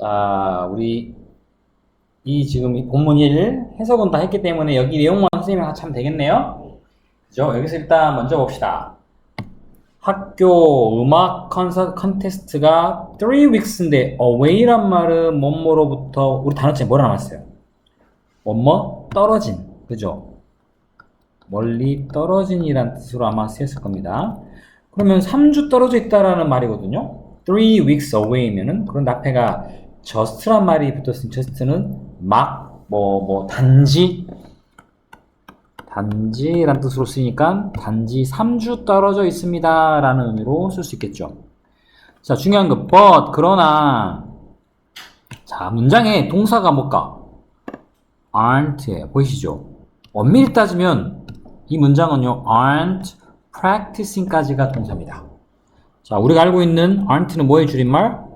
자, 우리 이 지금 이 본문 1 해석은 다 했기 때문에 여기 내용만 선생님이 하면 되겠네요. 그죠? 여기서 일단 먼저 봅시다. 학교 음악 컨서, 컨테스트가 3 weeks인데 away란 말은 뭐뭐로부터 우리 단어째 뭐라 남았어요? 뭐뭐 떨어진 그죠? 멀리 떨어진이란 뜻으로 아마 쓰였을 겁니다. 그러면 3주 떨어져 있다라는 말이거든요. 3 weeks away면은 그런데 앞에가 just란 말이 붙었으면 just는 막 뭐 뭐 단지 단지란 뜻으로 쓰니까 단지 3주 떨어져 있습니다 라는 의미로 쓸 수 있겠죠. 자 중요한 거 but. 그러나 자 문장에 동사가 뭘까? aren't 보이시죠? 엄밀히 따지면 이 문장은요 aren't practicing까지가 동사입니다. 자 우리가 알고 있는 aren't는 뭐의 줄임말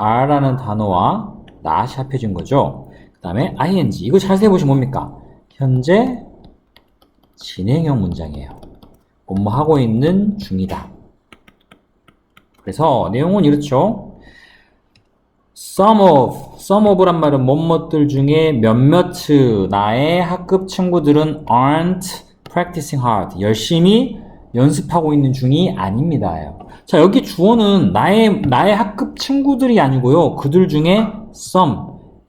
are라는 단어와 not이 합해진 거죠 그 다음에 ing 이거 자세히 보시면 뭡니까 현재 진행형 문장이에요. 뭐뭐 하고 있는 중이다. 그래서 내용은 이렇죠. some of, some of란 말은 뭐뭐들 중에 몇몇의 나의 학급 친구들은 aren't practicing hard. 열심히 연습하고 있는 중이 아닙니다요. 자, 여기 주어는 나의, 나의 학급 친구들이 아니고요. 그들 중에 some.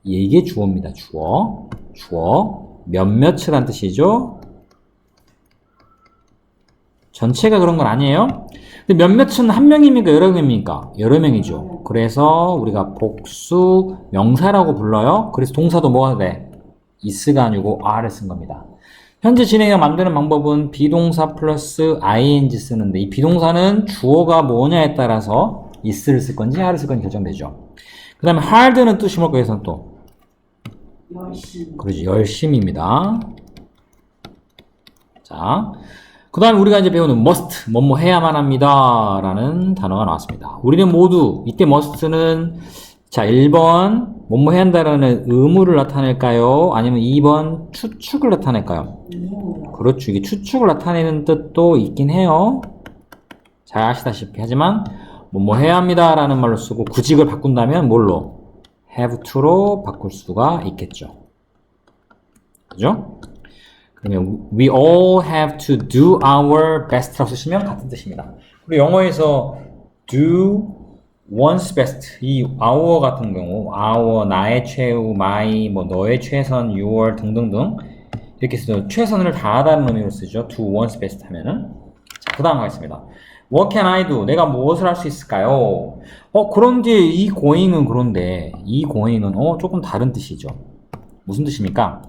이게 주어입니다. 주어. 주어. 몇몇이란 뜻이죠. 전체가 그런 건 아니에요. 근데 몇몇은 한 명입니까? 여러 명입니까? 여러 명이죠. 그래서 우리가 복수 명사라고 불러요. 그래서 동사도 뭐가 돼? is가 아니고 are를 쓴 겁니다. 현재 진행형 만드는 방법은 비동사 플러스 ing 쓰는데 이 비동사는 주어가 뭐냐에 따라서 is를 쓸 건지 are를 쓸 건지 결정되죠. 그 다음에 hard는 뜻이 뭘까요? 여기서는 또 그러지 열심입니다. 자, 그 다음에 우리가 이제 배우는 must, 뭐뭐 해야만 합니다. 라는 단어가 나왔습니다. 우리는 모두, 이때 must는, 자, 1번, 뭐뭐 해야 한다라는 의무를 나타낼까요? 아니면 2번, 추측을 나타낼까요? 그렇죠. 이게 추측을 나타내는 뜻도 있긴 해요. 잘 아시다시피. 하지만, 뭐뭐 해야 합니다. 라는 말로 쓰고, 구직을 바꾼다면 뭘로? have to로 바꿀 수가 있겠죠. 그죠? 그러면 we all have to do our best라고 쓰시면 같은 뜻입니다. 그리고 영어에서 do one's best 이 our 같은 경우 our 나의 최후 my 뭐 너의 최선 your 등등등 이렇게 해서 최선을 다하다는 의미로 쓰죠. do one's best 하면은 자, 그 다음 하겠습니다. What can I do? 내가 무엇을 할 수 있을까요? 어 그런데 이 going은 그런데 이 going은 어 조금 다른 뜻이죠. 무슨 뜻입니까?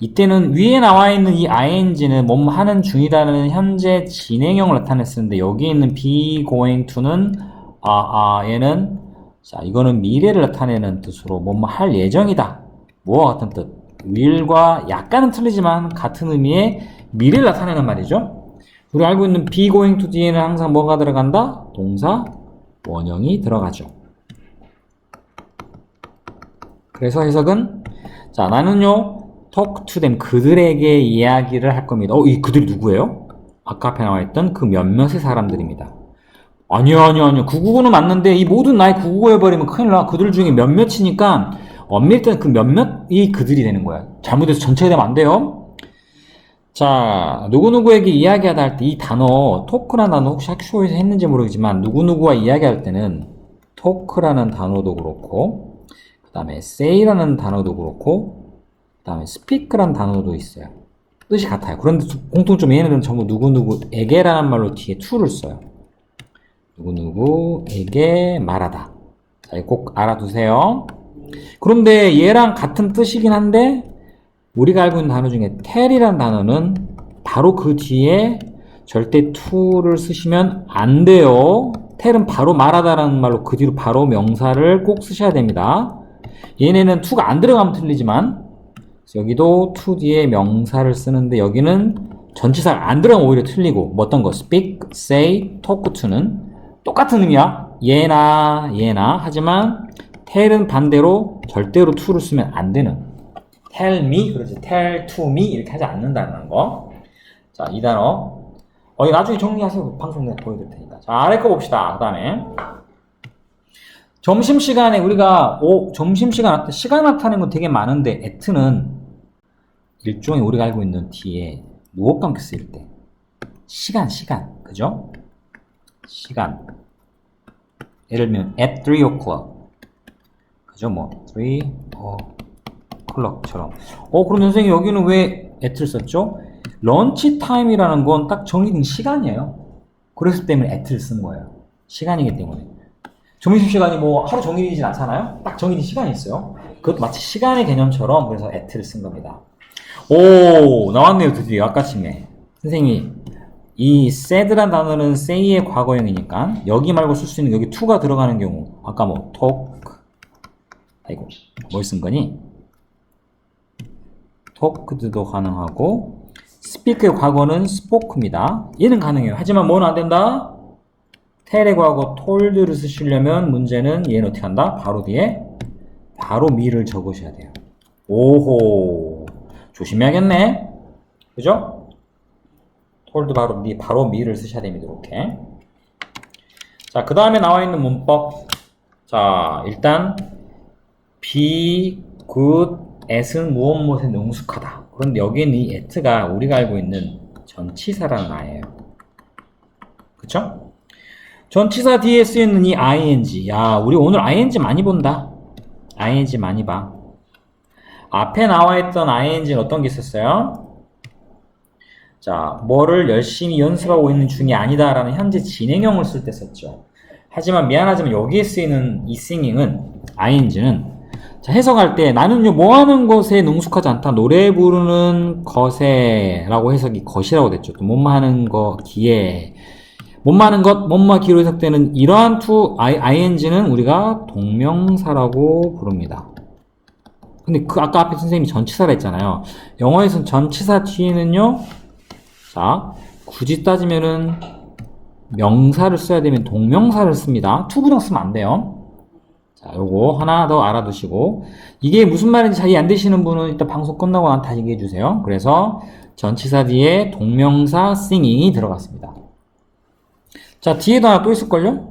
이때는 위에 나와 있는 이 ing는 뭐뭐 하는 중이다는 현재 진행형을 나타냈었는데 여기 있는 be going to는 아, 아 얘는 자 이거는 미래를 나타내는 뜻으로 뭐뭐 할 예정이다 뭐와 같은 뜻 will과 약간은 틀리지만 같은 의미의 미래를 나타내는 말이죠 우리 알고 있는 be going to 뒤에는 항상 뭐가 들어간다? 동사 원형이 들어가죠 그래서 해석은 자 나는요 talk to them 그들에게 이야기를 할 겁니다. 어, 이 그들이 누구예요? 아까 앞에 나와 있던 그 몇몇의 사람들입니다. 아니요, 아니요, 아니요. 999는 맞는데 이 모든 나의 999 해버리면 큰일 나. 그들 중에 몇몇이니까 엄밀히 따면 그 몇몇이 그들이 되는 거야. 잘못해서 전체가 되면 안 돼요. 자, 누구누구에게 이야기하다 할 때 이 단어, 토크라는 단어 혹시 학교에서 했는지 모르겠지만 누구누구와 이야기할 때는 토크라는 단어도 그렇고 그 다음에 say라는 단어도 그렇고 그 다음에 speak라는 단어도 있어요. 뜻이 같아요. 그런데 공통점 얘네들은 전부 누구누구에게라는 말로 뒤에 to를 써요. 누구누구에게 말하다. 자, 꼭 알아두세요. 그런데 얘랑 같은 뜻이긴 한데 우리가 알고 있는 단어 중에 tell이라는 단어는 바로 그 뒤에 절대 to를 쓰시면 안 돼요. tell은 바로 말하다라는 말로 그 뒤로 바로 명사를 꼭 쓰셔야 됩니다. 얘네는 to가 안 들어가면 틀리지만 여기도 to 뒤에 명사를 쓰는데 여기는 전치사가 안 들어가면 오히려 틀리고 뭐 어떤 거 speak, say, talk to는 똑같은 의미야. 얘나 얘나. 하지만 tell은 반대로 절대로 to를 쓰면 안 되는. tell me 그러지. tell to me 이렇게 하지 않는다는 거 자 이 단어. 어, 이거 나중에 정리하세요 방송 내가 보여드릴 테니까. 자 아래 거 봅시다. 그 다음에. 점심시간에 우리가 오, 점심시간 시간 나타내는 건 되게 많은데 at는 일종의 우리가 알고 있는 뒤에 무엇과 함께 쓰일 때? 시간 시간. 그죠? 시간. 예를 들면 at 3 o'clock. 그죠? 뭐3 o'clock처럼. 어 그럼 선생님 여기는 왜 at를 썼죠? 런치 타임이라는 건 딱 정해진 시간이에요. 그랬을 때문에 at를 쓴 거예요. 시간이기 때문에. 점심 시간이 뭐 하루 종일이진 않잖아요? 딱 정해진 시간이 있어요. 그것도 마치 시간의 개념처럼 그래서 at를 쓴 겁니다. 오 나왔네요 드디어. 아까쯤에. 선생님이 이 sad란 단어는 say의 과거형이니까 여기 말고 쓸 수 있는 여기 to가 들어가는 경우 아까 뭐 talk 아이고 뭘 쓴 거니? talked도 가능하고 speak의 과거는 spoke입니다 얘는 가능해요 하지만 뭐는 안 된다? tell의 과거 told를 쓰시려면 문제는 얘는 어떻게 한다? 바로 뒤에 바로 미를 적으셔야 돼요 오호 조심해야겠네 그죠? 톨드 바로 미 바로 미를 쓰셔야 됩니다. 이렇게. 자, 그 다음에 나와 있는 문법. 자, 일단 be good at은 무엇 무엇에 능숙하다. 그런데 여기는 이 at가 우리가 알고 있는 전치사라는 말이에요. 그쵸? 전치사 뒤에 쓰이는 이 ing. 야, 우리 오늘 ing 많이 본다. ing 많이 봐. 앞에 나와 있던 ing는 어떤 게 있었어요? 자, 뭐를 열심히 연습하고 있는 중이 아니다라는 현재 진행형을 쓸 때 썼죠. 하지만 미안하지만 여기에 쓰이는 이 singing은 ing는 자, 해석할 때 나는요 뭐 하는 것에 능숙하지 않다. 노래 부르는 것에라고 해석이 것이라고 됐죠. 또 뭐뭐 하는 거 기에 뭐뭐 하는 것, 뭐뭐 기로 해석되는 이러한 투 ing는 우리가 동명사라고 부릅니다. 근데 그 아까 앞에 선생님이 전치사라 했잖아요. 영어에서는 전치사 뒤에는요. 자, 굳이 따지면은 명사를 써야 되면 동명사를 씁니다. 투부정 쓰면 안 돼요. 자, 요거 하나 더 알아두시고 이게 무슨 말인지 잘 이해 안 되시는 분은 이따 방송 끝나고 난 다시 얘기해 주세요. 그래서 전치사 뒤에 동명사 singing이 들어갔습니다. 자, 뒤에도 하나 또 있을걸요?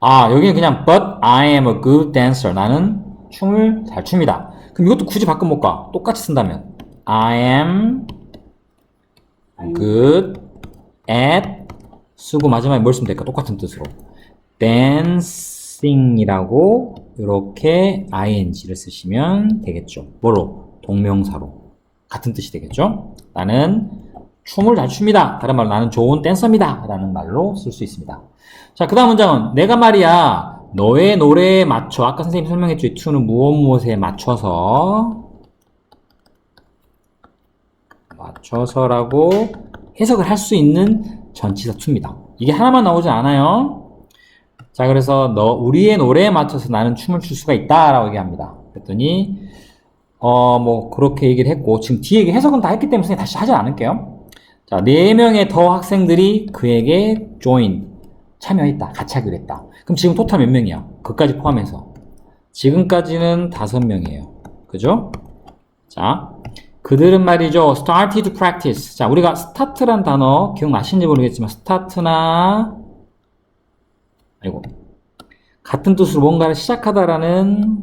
아, 여기는 그냥 but I am a good dancer. 나는 춤을 잘 춥니다. 그럼 이것도 굳이 바꿔 볼까? 똑같이 쓴다면 I am good at 쓰고 마지막에 뭘 쓰면 될까? 똑같은 뜻으로 dancing이라고 이렇게 ing를 쓰시면 되겠죠. 뭐로? 동명사로 같은 뜻이 되겠죠. 나는 춤을 잘 춥니다. 다른 말로 나는 좋은 댄서입니다. 라는 말로 쓸 수 있습니다. 자, 그 다음 문장은 내가 말이야 너의 노래에 맞춰 아까 선생님 설명했죠. 이 tu는 무엇 무엇에 맞춰서 맞춰서라고 해석을 할 수 있는 전치사 투입니다. 이게 하나만 나오지 않아요. 자, 그래서 너 우리의 노래에 맞춰서 나는 춤을 출 수가 있다라고 얘기합니다. 그랬더니 어 뭐 그렇게 얘기를 했고 지금 뒤에 해석은 다 했기 때문에 다시 하지 않을게요. 자, 네 명의 더 학생들이 그에게 join 참여했다. 같이 하기로 했다. 그럼 지금 토탈 몇 명이야? 그까지 포함해서 지금까지는 다섯 명이에요. 그죠? 자, 그들은 말이죠. started to practice. 자, 우리가 start란 단어 기억나시는지 모르겠지만 start나 아이고 같은 뜻으로 뭔가를 시작하다라는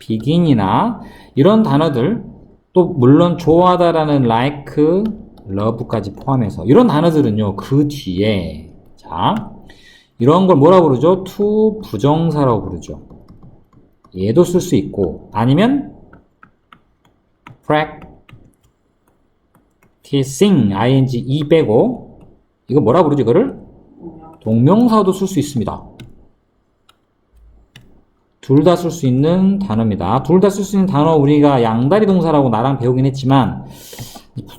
begin이나 이런 단어들 또 물론 좋아하다라는 like, love까지 포함해서 이런 단어들은요 그 뒤에 자 이런 걸 뭐라 부르죠? to 부정사라고 부르죠. 얘도 쓸 수 있고 아니면 practicing ing e 빼고 이거 뭐라 부르죠 이거를? 동명사도 쓸 수 있습니다. 둘 다 쓸 수 있는 단어입니다. 둘 다 쓸 수 있는 단어 우리가 양다리 동사라고 나랑 배우긴 했지만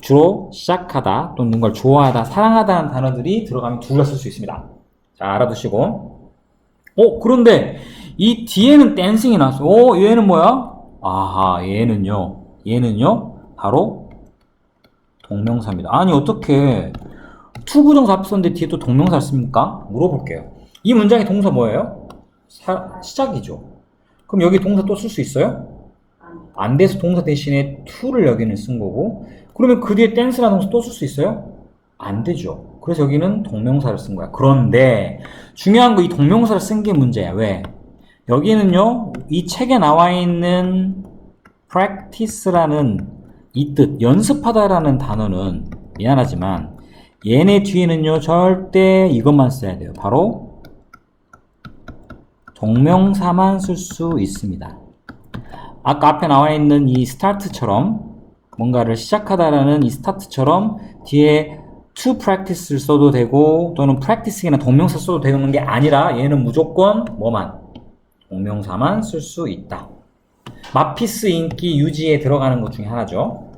주로 시작하다 또는 걸 좋아하다 사랑하다는 단어들이 들어가면 둘 다 쓸 수 있습니다. 자 알아두시고. 어 그런데 이 뒤에는 댄싱이 나왔어. 오 얘는 뭐야? 아하 얘는요 얘는요 바로 동명사입니다. 아니 어떻게 투부정사 앞에 썼는데 뒤에 또 동명사를 씁니까? 물어볼게요. 이 문장의 동사 뭐예요? 사- 시작이죠. 그럼 여기 동사 또 쓸 수 있어요? 안 돼서 동사 대신에 to를 여기는 쓴 거고 그러면 그 뒤에 댄스라는 동사 또 쓸 수 있어요? 안 되죠. 그래서 여기는 동명사를 쓴 거야. 그런데 중요한 거 이 동명사를 쓴 게 문제야. 왜? 여기는요, 이 책에 나와 있는 practice라는 이 뜻, 연습하다라는 단어는 미안하지만 얘네 뒤에는요, 절대 이것만 써야 돼요. 바로 동명사만 쓸 수 있습니다. 아까 앞에 나와 있는 이 start처럼 뭔가를 시작하다라는 이 start처럼 뒤에 to practice를 써도 되고 또는 practicing이나 동명사 써도 되는 게 아니라 얘는 무조건 뭐만 동명사만 쓸 수 있다. 마피스 인기 유지에 들어가는 것 중에 하나죠.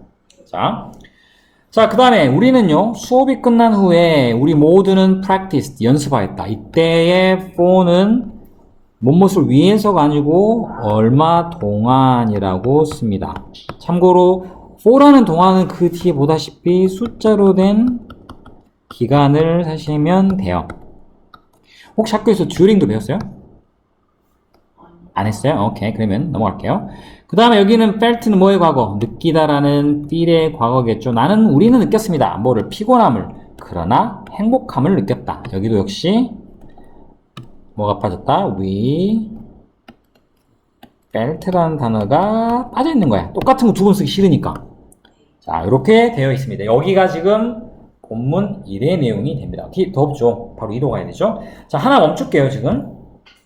자, 자, 그 다음에 우리는요, 수업이 끝난 후에 우리 모두는 practice, 연습하였다. 이때의 for는 무엇을 위해서가 아니고 얼마 동안이라고 씁니다. 참고로 for라는 동안은 그 뒤에 보다시피 숫자로 된 기간을 사시면 돼요. 혹시 학교에서 듀링도 배웠어요? 안 했어요? 오케이. 그러면 넘어갈게요. 그 다음에 여기는 felt는 뭐의 과거? 느끼다라는 feel의 과거겠죠. 나는, 우리는 느꼈습니다. 뭐를? 피곤함을. 그러나 행복함을 느꼈다. 여기도 역시 뭐가 빠졌다? we felt라는 단어가 빠져 있는 거야. 똑같은 거 두 번 쓰기 싫으니까. 자, 이렇게 되어 있습니다. 여기가 지금 본문 1의 내용이 됩니다. 뒤- 더 없죠? 바로 2로 가야 되죠? 자, 하나 멈출게요, 지금.